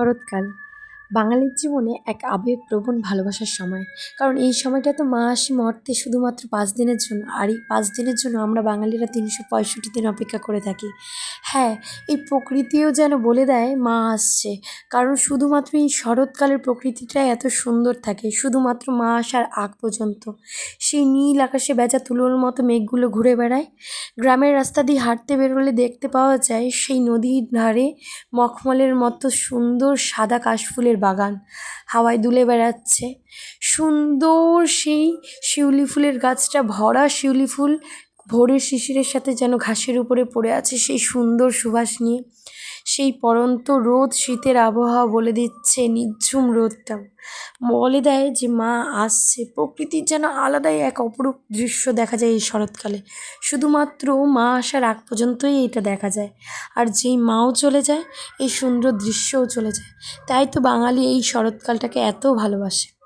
শরৎকাল। বাঙালির জীবনে এক আবেগপ্রবণ ভালোবাসার সময়। কারণ এই সময়টা তো মা আসে মর্তে শুধুমাত্র পাঁচ দিনের জন্য, আর এই পাঁচ দিনের জন্য আমরা বাঙালিরা তিনশো পঁয়ষট্টি দিন অপেক্ষা করে থাকি। হ্যাঁ এই প্রকৃতিও যেন বলে দেয়, মা আসছে। কারণ শুধুমাত্র এই শরৎকালের প্রকৃতিটাই এত সুন্দর থাকে, শুধুমাত্র মা আসার আগ পর্যন্ত। সেই নীল আকাশে ভেজা তুলোর মতো মেঘগুলো ঘুরে বেড়ায়। গ্রামের রাস্তা দিয়ে হাঁটতে বেরোলে দেখতে পাওয়া যায়, সেই নদীর ধারে মখমলের মতো সুন্দর সাদা কাশফুলের বাগান। হাওয়ায় দুলে বেড়াচ্ছে। সুন্দর সেই শিউলি ফুলের গাছটা ভরা শিউলি ফুল ভোরের শিশিরের সাথে যেন ঘাসের উপরে পড়ে আছে সেই সুন্দর সুবাস নিয়ে। সেই পড়ন্ত রোদ শীতের আবহাওয়া বলে দিচ্ছে নিঝুম রোদটা। বলে দেয় যে, মা, আসছে। প্রকৃতির যেন আলাদাই এক অপরূপ দৃশ্য দেখা যায় এই শরৎকালে। শুধুমাত্র মা আসার আগ পর্যন্তই এটা দেখা যায়। আর যেই মাও চলে যায়, এই সুন্দর দৃশ্যও চলে যায়। তাই তো বাঙালি এই শরৎকালটাকে এত ভালোবাসে।